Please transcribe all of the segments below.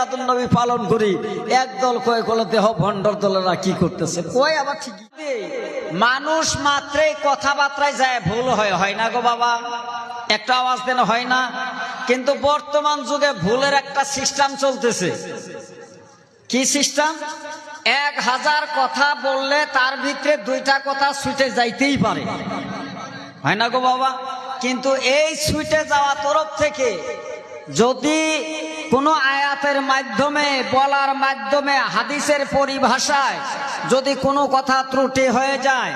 মিলাদুন নবী পালন করি একদল কয়ে কলে দেহ ভণ্ডর দলেরা কি করতেছে? কয় আবার ঠিকই মানুষ মাত্রে কথাবার্তায় যায়, ভুল হয় হয় না গো বাবা? একটা আওয়াজ দেন, হয় না? কিন্তু বর্তমান যুগে ভুলের একটা সিস্টেম চলতেছে। কি সিস্টেম এক হাজার কথা বললে তার ভিতরে দুইটা কথা ছুটে যাইতেই পারে। হয় না গো বাবা? কিন্তু এই ছুটে যাওয়া তরফ থেকে যদি কোনো আয়াতের মাধ্যমে, বলার মাধ্যমে, হাদিসের পরিভাষায় যদি কোনো কথা ত্রুটি হয়ে যায়,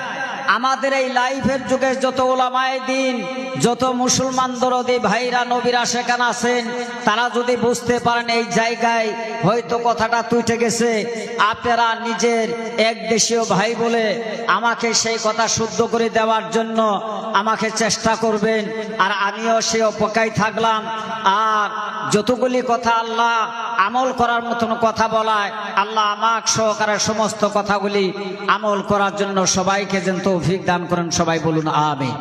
আমাদের এই লাইফের যুগে যত ওলামায় দিন যত মুসলমান দরদি ভাইরা নবীরা সেখানে আছেন, তারা যদি বুঝতে পারেন এই জায়গায় হয়তো কথাটা তুইটে গেছে, আপনারা নিজের এক দেশীয় ভাই বলে আমাকে সেই কথা শুদ্ধ করে দেওয়ার জন্য আমাকে চেষ্টা করবেন, আর আমিও সে অপেক্ষায় থাকলাম। আর যতগুলি কথা আল্লাহ আমল করার মতন কথা বলায়, আল্লাহ আমাক সহকারে সমস্ত কথাগুলি আমল করার জন্য সবাইকে যেন তৌফিক দান করেন, সবাই বলুন আমি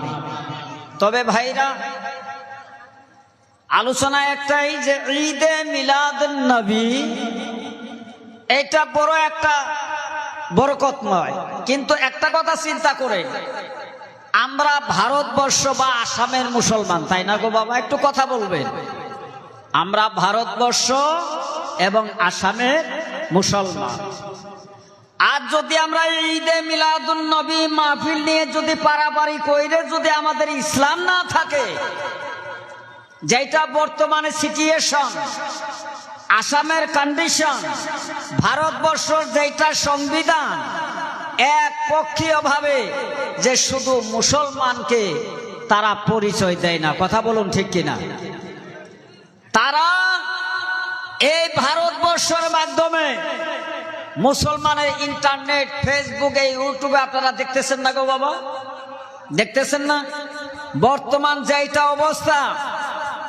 তবে ভাইরা, আলোচনা একটাই যে ঈদে মিলাদ নবী, এটা বড় একটা বরকতময় কিন্তু একটা কথা চিন্তা করে, আমরা ভারতবর্ষ বা আসামের মুসলমান, তাই না গো বাবা? একটু কথা বলবেন। আমরা ভারতবর্ষ এবং আসামের মুসলমান। আর যদি আমরা ঈদে মিলাদুল নবী মাহফিল নিয়ে যদি পারাপারি কইরে যদি আমাদের ইসলাম না থাকে যেটা বর্তমানে সিচুয়েশন আসামের কন্ডিশন ভারতবর্ষর যেটা সংবিধান এক পক্ষীয় ভাবে যে শুধু মুসলমানকে তারা পরিচয় দেয় না। কথা বলুন ঠিক কিনা? তারা এই ভারতবর্ষের মাধ্যমে মুসলমানের ইন্টারনেট ফেসবুকে ইউটিউবে আপনারা দেখতেছেন না গো বাবা? দেখতেছেন না? বর্তমান যেটা অবস্থা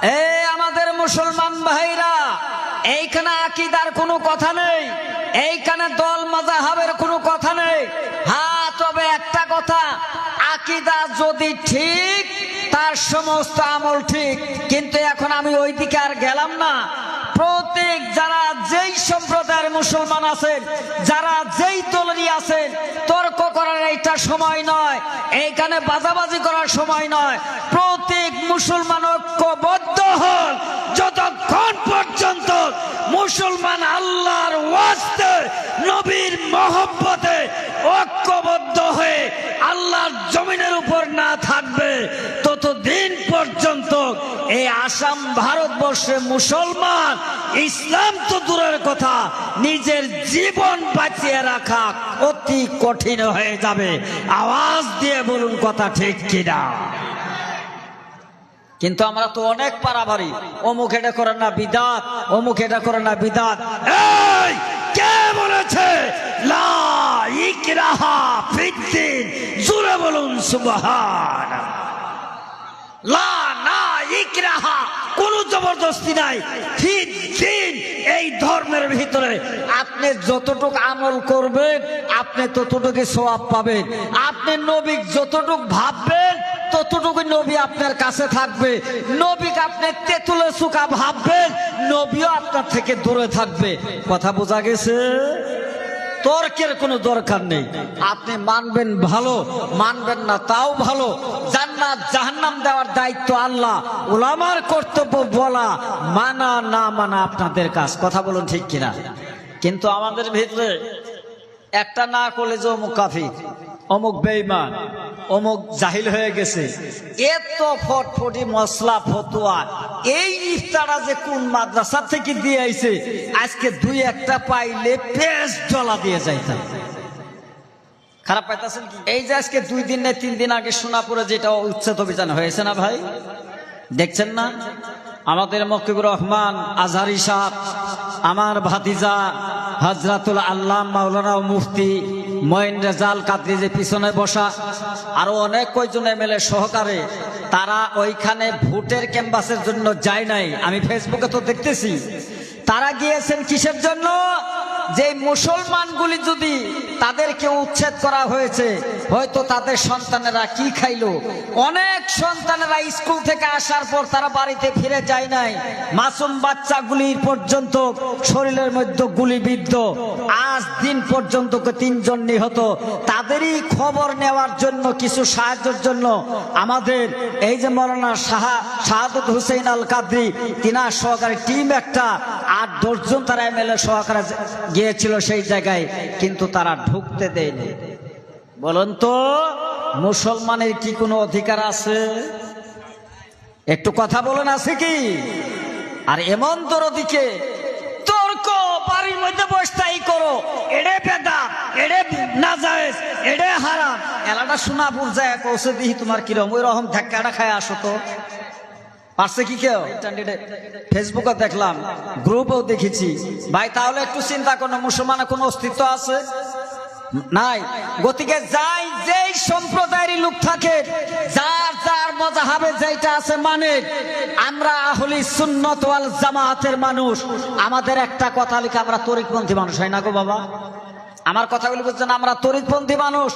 এই আমাদের মুসলমান ভাইরা, এইখানে আকিদার কোনো কথা নেই, এইখানে দল মজা মাজাহাবের কোনো কথা নেই। হ্যাঁ তবে একটা কথা, আকিদা যদি ঠিক, তার সমস্ত আমল ঠিক, কিন্তু এখন আমি ওই দিকে আর গেলাম না। প্রত্যেক যারা যেই সম্প্রদায়ের মুসলমান আছেন যারা যেই দলেরই আছেন তর্ক করার এইটা সময় নয়, এইখানে বাজাবাজি করার সময় নয়। প্রত্যেক মুসলমান ঐক্যবদ্ধ হন, যতক্ষণ পর্যন্ত মুসলমান আল্লাহর ওয়াস্তে, নবীর মহব্বতে ঐক্যবদ্ধ হয়ে আল্লাহর জমিনের উপর না থাকবে ততদিন পর্যন্ত এই আসাম ভারতবর্ষে মুসলমান, ইসলাম তো দূরের কথা, নিজের জীবন বাঁচিয়ে রাখা অতি কঠিন হয়ে যাবে। আওয়াজ দিয়ে বলুন কথা ঠিক কিনা? কিন্তু আমরা তো অনেক পারাভারি অমুক এটা করে না বিদাত, অমুক এটা করে না বিদাত। কে বলেছে? জুড়ে বলুন সুবহান লা ইকরাহা জবরদস্তি নাই। ফিদ্দিন এই ধর্মের ভিতরে আপনি যতটুক আমল করবেন, আপনি ততটুকু সোয়াব পাবেন। আপনি নবী যতটুক ভাববেন ততটুকু নবী আপনার কাছে থাকবে। নবীকে আপনি তেঁতুলে সুকা ভাববেন, নবীও আপনার থেকে দূরে থাকবে। কথা বোঝা গেছে? তর্কের কোনো দরকার নেই। আপনি মানবেন ভালো, মানবেন না তাও ভালো। জান্নাত জাহান্নাম দেওয়ার দায়িত্ব আল্লাহ। ওলামার কর্তব্য বলা, মানা, না মানা আপনাদের কাজ। কথা বলুন ঠিক কিনা? কিন্তু আমাদের ভিতরে একটা না করলে যে অমুক কাফি অমুক বেইমান অমুক জাহিল হয়ে গেছে, এত ফটফটি মশলা ফতুয়া, এই ইফতারা যে কোন মাদ্রাসা থেকে দিয়ে আইছে, আজকে দুই একটা পাইলে পেস জ্বলা দিয়ে যাইতাম। খারাপ পাইতেছেন কি? এই যে আজকে দুই দিন না তিন দিন আগে সোনাপুরে যেটা উচ্ছেদ অভিযান হয়েছে না ভাই? দেখছেন না? আমাদের মকিবুর রহমান আজহারি সাহ আমার ভাতিজা হজরাতুল আল্লাহ মাওলানা মুফতি মঈন রেজাল কাদরি যে পিছনে বসা, আরও অনেক কয়জন এমএলএ সহকারে, তারা ওইখানে ভোটের ক্যাম্পাসের জন্য যায় নাই। আমি ফেসবুকে তো দেখতেছি। তারা গিয়েছেন কিসের জন্য? যে মুসলমানগুলি যদি তাদেরকে উচ্ছেদ করা হয়েছে। হয়তো তাদের সন্তানেরা কি খাইলো? অনেক সন্তানেরা স্কুল থেকে আসার পর তারা বাড়িতে ফিরে যায় নাই। মাসুম বাচ্চাগুলির পর্যন্ত শরীরের মধ্যে গুলিবিদ্ধ আজ দিন পর্যন্ত তিনজন নিহত। তাদেরই খবর নেওয়ার জন্য, কিছু সাহায্যের জন্য আমাদের এই যে মৌলানা শাহ শাহাদুত হুসেন আল কাদরি তিনার সহকারী টিম একটা আট দশজন তারা এমএলএ সহকারে গিয়েছিল সেই জায়গায়, কিন্তু তারা ঢুকতে দেয়নি বলুন তো, মুসলমানের কি কোনো অধিকার আছে? একটু কথা বলেন, আছে কি? আর এমন তোর দিকে তর্ক, বাড়ির মধ্যে বসতাই করো। এড়ে বেদা, এড়ে নাজায়েজ, এড়ে হারাম। এলাটা শোনা বুঝায় পৌঁছে দিহি, তোমার কিরম ওই রকম ধাক্কাটা খায় আসো তো। পারছে কি কেউ? ফেসবুকে দেখলাম গ্রুপেও দেখেছি। ভাই, তাহলে একটু চিন্তা করো মুসলমানের কোনো অস্তিত্ব আছে? নাই। গতিকে যাই যেই সম্প্রদায়ের লোক থাকে, যার যার মজা হবে যেটা আছে মানে আমরা আহলি সুন্নত জামাতের মানুষ। আমাদের একটা কথা লিখে আমরা তরিকপন্থী মানুষ হয় না গো বাবা? আমার কথাগুলি বলছেন, আমরা তরিতপন্থী মানুষ,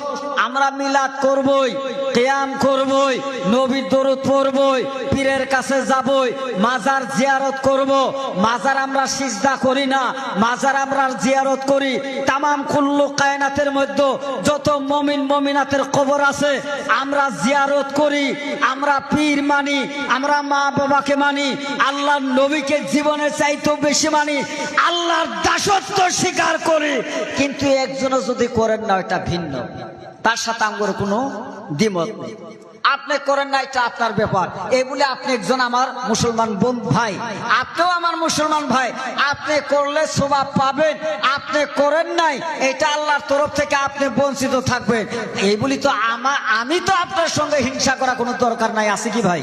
আমরা মিলাদ করবই, কেয়াম করবই, নবীর দরুদ পড়বই, পীরের কাছে যাবই, মাজার জিয়ারত করব, মাজার আমরা সিজদা করি না, মাজার আমরা জিয়ারত করি। তামাম কুল্লু কায়নাতের মধ্যে যত মমিন মমিনাতের কবর আছে, আমরা জিয়ারত করি, আমরা পীর মানি, আমরা মা বাবাকে মানি, আল্লাহর নবীকে জীবনে চাইতেও বেশি মানি, আল্লাহর দাসত্ব স্বীকার করি, কিন্তু একজনও যদি করেন না এটা ভিন্ন। তার সাথে আমার কোনো দ্বিমত নেই। আপনি করেন না, এটা আপনার ব্যাপার। এই বলে আপনি একজন আমার মুসলমান বোন ভাই। আপনিও আমার মুসলমান ভাই। আপনি করলে সোবাব পাবেন, আপনি করেন নাই, এটা আল্লাহর তরফ থেকে আপনি বঞ্চিত থাকবেন। এই বলি তো আমার আমি তো আপনার সঙ্গে হিংসা করা কোনো দরকার নাই, আছে কি ভাই?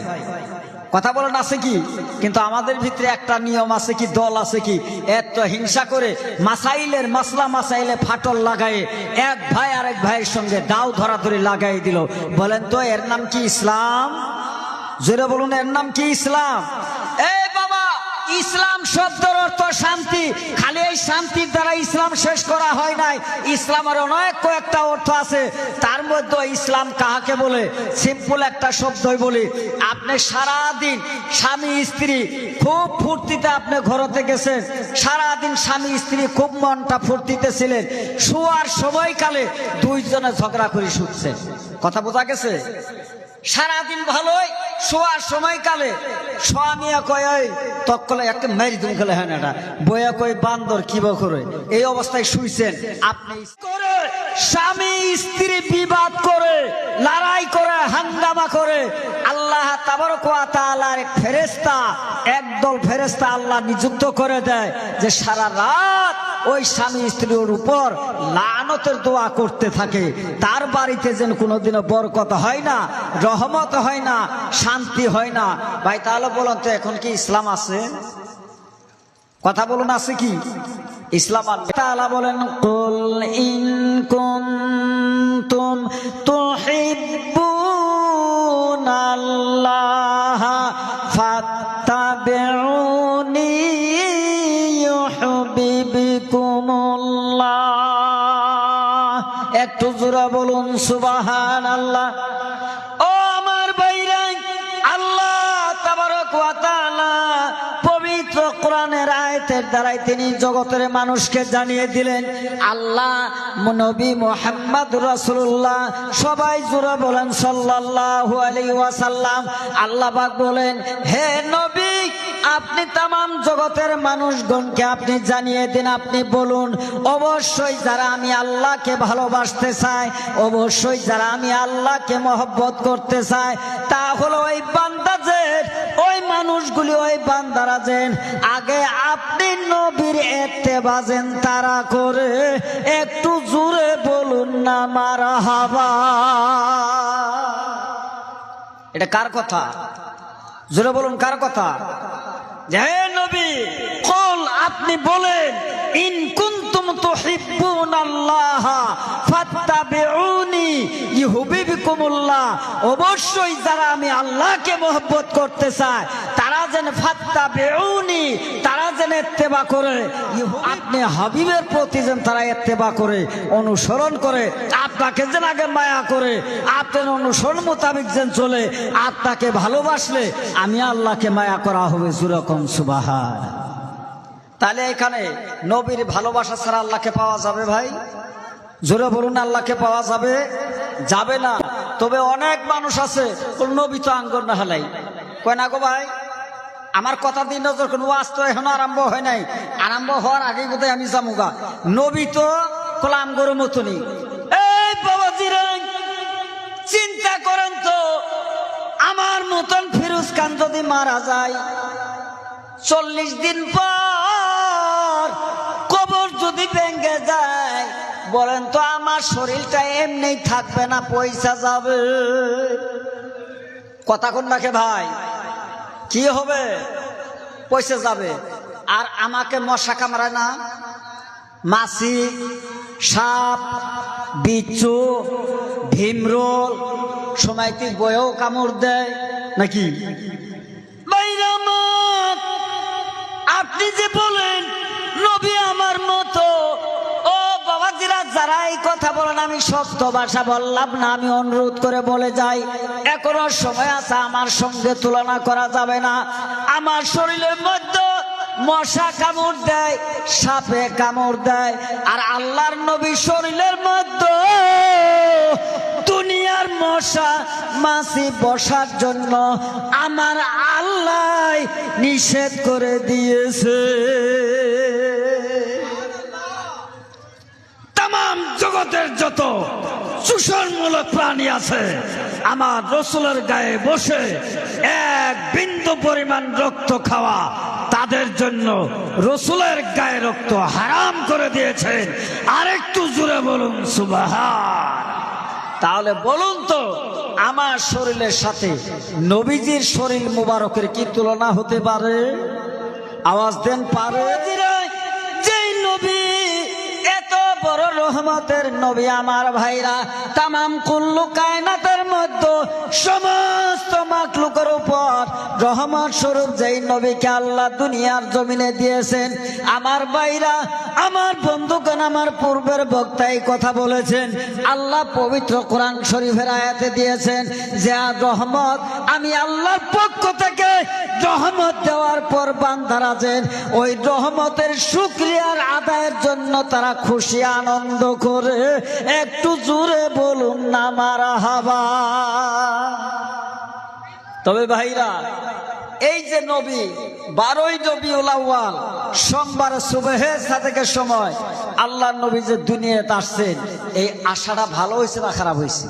কথা বলেন আছে কি? কিন্তু আমাদের ভিতরে একটা নিয়ম আছে কি, দল আছে কি? এত হিংসা করে মাসাইলের মাসলা মাসাইলে ফাটল লাগায় এক ভাই আরেক ভাইয়ের সঙ্গে দাও ধরাধরি লাগাই দিল। বলেন তো, এর নাম কি ইসলাম? জোরে বলুন, এর নাম কি ইসলাম? ইসলাম শব্দের অর্থ শান্তি। খালি এই শান্তির দ্বারা ইসলাম শেষ করা হয় নাই। ইসলামের অনেক কয়েকটা অর্থ আছে। তার মধ্যে ইসলাম কাহাকে বলে? সিম্পল একটা শব্দই বলি। আপনি সারা দিন স্বামী, স্ত্রী, খুব ফুর্তিতে আপনি ঘরতে গেছেন। সারা দিন স্বামী, স্ত্রী খুব মনটা ফুর্তিতে ছিলেন। শোয়ার সময়কালে দুইজনে ঝগড়া করে শুটছে কথা বোঝা গেছে? সারাদিন ভালোই শোয়ার সময়কালে। স্বামী কয় তকলে একটা মেরি তুমি খেলে হ্যাঁ না। বইয়া কই বান্দর কি করে এই অবস্থায় শুইছেন। আপনি করে স্বামী স্ত্রী বিবাদ করে লড়াই করে হাঙ্গামা করে। আল্লাহ ফেরেশতা একদল ফেরেশতা আল্লাহ নিযুক্ত করে দেয় যে সারা রাত ওই স্বামী স্ত্রীর উপর লানতের দোয়া করতে থাকে। তার বাড়িতে যেন কোনোদিনও বরকত হয় না, রহমত হয় না, শান্তি হয় না। ভাই, তাহলে বলুন তো, এখন কি ইসলাম আছে? কথা বলুন, আছে কি? ইসলাম বলেন, কুল ইন কুনতুম একটু জোরে বলুন, সুবহানাল্লাহ। ও আমার ভাইরা, আল্লাহ পবিত্র কোরআনের আয়াতের দ্বারাই তিনি জগতের মানুষকে জানিয়ে দিলেন, আল্লাহ নবী মোহাম্মদ রাসূলুল্লাহ, সবাই জোরে বলেন, সাল্লাল্লাহু আলাইহি ওয়াসাল্লাম। আল্লাহ বলেন, হে নবী আপনি তামাম জগতের মানুষগণকে আপনি জানিয়ে দিন, আপনি বলুন, অবশ্যই যারা আমি আল্লাহকে ভালোবাসতে চাই, অবশ্যই যারা আমি আল্লাহকে মহব্বত করতে চাই, তা হলো ওই বান্দাজের ওই মানুষগুলি ওই বান্দারা যেন আগে আপনি নবীর এতে বাজেন তারা করে একটু জোরে বলুন না, মারা হাবা। এটা কার কথা? জোরে বলুন, কার কথা? আপনি বলেন, ইন কুনতুম তুহিব্বুন আল্লাহ অবশ্যই যারা আমি আল্লাহকে মহব্বত করতে চাই তারা যেন ফাত্তাবিউনি, তারা যেন এত্তেবা করে। আপনি হাবিবের প্রতি যেন তারা এত্তেবা করে, অনুসরণ করে। আপনাকে যেন আগে মায়া করে, আপনার অনুসরণ মোতাবেক যেন চলে। আপনাকে ভালোবাসলে আমি আল্লাহকে মায়া করা হবে যেরকম সুবাহার তাহলে এখানে নবীর ভালোবাসা ছাড়া আল্লাহকে পাওয়া যাবে ভাই? জোরে বলুন, আল্লাহকে পাওয়া যাবে? যাবে না। তবে অনেক মানুষ আছে নবী তো আঙ্গর না হেলাই। কয় না গো ভাই? আমার কথা দিন নজর কোন ওয়াজ তো এখনও আরম্ভ হয় নাই। আরম্ভ হওয়ার আগেই বোধহয় আমি যামুগা। নবী তো কলাম আমগর মতনই এই বাবাজিরা চিন্তা করেন তো, আমার মতন ফিরোজ খান যদি মারা যায়, চল্লিশ দিন পর কবর যদি ভেঙে যায়, বলেন তো আমার শরীরটা এমনি থাকবে না, পয়সা যাবে। কথা কোন রাখে ভাই? কি হবে? পয়সা যাবে। আর আমাকে মশা কামড়ায় না? মাছি, সাপ, বিচ্ছু, ভীমরোল সময়টি বয়েও কামড় দেয় নাকি? আপনি যে বলেন, নবী আমার মতো যারা এই কথা বলেন, আমি ভাষা বললাম না, আমি অনুরোধ করে বলে যাই। এখনও সময় আছে, আমার সঙ্গে তুলনা করা যাবে না। আমার শরীরের মধ্যে মশা কামড় দেয়, সাপে কামড় দেয়, আর আল্লাহর নবী শরীরের মধ্যে দুনিয়ার মশা মাছি বসার জন্য আমার আল্লাহ নিষেধ করে দিয়েছে। জগতের যত চূষণমূলক প্রাণী আছে আমার রসুলের গায়ে বসে এক বিন্দু পরিমাণ রক্ত খাওয়া তাদের জন্য রসুলের গায়ে রক্ত হারাম করে দিয়েছেন আরেকটু জুড়ে বলুন সুবাহার তাহলে বলুন তো আমার শরীরের সাথে নবীজির শরীর মুবারকের কি তুলনা হতে পারে? আওয়াজ দেন পারে? বড় রহমতের নবী আমার ভাইরা। তামাম কুল্লু কায়নাতের মধ্যে সমস্ত মাকলুকের উপর রহমত স্বরূপ যেই নবীকে আল্লাহ দুনিয়ার জমিনে দিয়েছেন, আমার ভাইরা, আমার বন্ধুগণ, আমার পূর্বের বক্তাই কথা বলেছেন, আল্লাহ পবিত্র কোরআন শরীফের আয়াতে দিয়েছেন যে রহমত, আমি আল্লাহর পক্ষ থেকে রহমত দেওয়ার পর বান্দারা যেন ওই রহমতের শুক্রিয়ার আদায়ের জন্য তারা খুশি, আনন্দ করে, একটু জোরে বলুন না, মারা হাবা। তবে ভাইরা, এই যে নবী, বারোই নবী ওলাওয়াল সোমবার সুবেহের সাদেকের সময়, আল্লাহ নবী যে দুনিয়াতে আসছেন, এই আশাটা ভালো হয়েছে না খারাপ হয়েছে?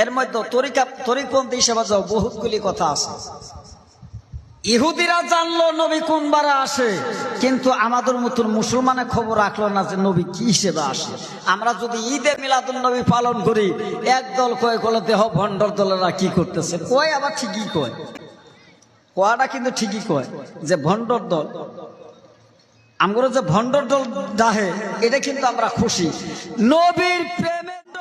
এর মধ্যে তরিকা তরিকপন্থী হিসেবে যাও বহুতগুলি কথা আছে। ইহুদিরা জানলো নবী কোন বারে আসে, কিন্তু আমাদের মতন মুসলমানের খবর রাখল না যে নবী কি হিসেবে আসে। আমরা যদি ঈদে মিলাদুল নবী পালন করি, এক দল কয় কলে দেহ ভণ্ডর দলেরা কি করতেছে? কয়, আবার ঠিকই কয়। কয়াটা কিন্তু ঠিকই কয়, যে ভণ্ডর দল। আমরা যে ভণ্ডর দল ডাহে এটা কিন্তু আমরা খুশি। নবীর প্রেমে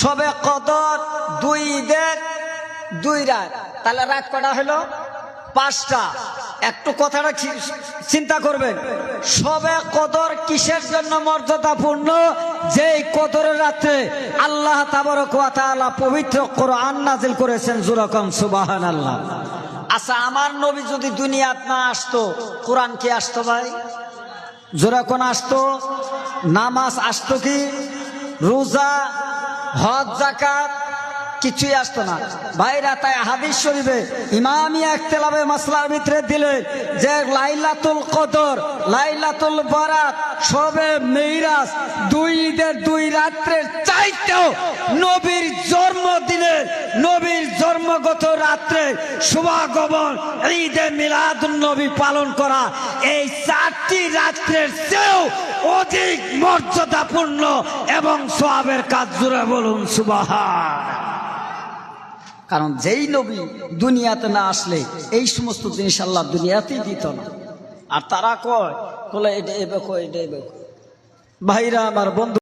সবে কদর দুই ঈদের দুই রাত। তাহলে রাত কটা হলো? পাঁচটা। একটু কথাটা চিন্তা করবেন। সবে কদর কিসের জন্য মর্যাদাপূর্ণ? যেই কদরের রাতে আল্লাহ পবিত্র কোরআন নাজিল করেছেন জুরকম সুবাহান আল্লাহ আচ্ছা আমার নবী যদি দুনিয়াত না আসতো, কোরআন কি আসতো ভাই? জোরাকন আসতো, নামাজ আসতো কি? রোজা হজ জাকাত কিছুই আসতো না। ভাইরা তাই হাদিস শরীফে ইমামি একতেলাবে মাসলার ভিতরে দিলে যে লাইলাতুল কদর, লাইলাতুল বারাত, সবে মেইরাজ দুই ঈদের দুই রাত্রের চাইতেও নবীর নবীর জন্মগত রাত্রে শুভাগমন, ঈদে মিলাদুন নবী পালন করা, এই চারটি রাত্রের চেয়েও অধিক মর্যাদাপূর্ণ এবং সোয়াবের কাজ জুড়ে বলুন সুবাহান কারণ যেই নবী দুনিয়াতে না আসলে এই সমস্ত জিনিস আল্লাহ দুনিয়াতেই দিত না আর তারা কয় বলে এটা এবে কয়, এটা কয়। ভাইরা, আমার বন্ধু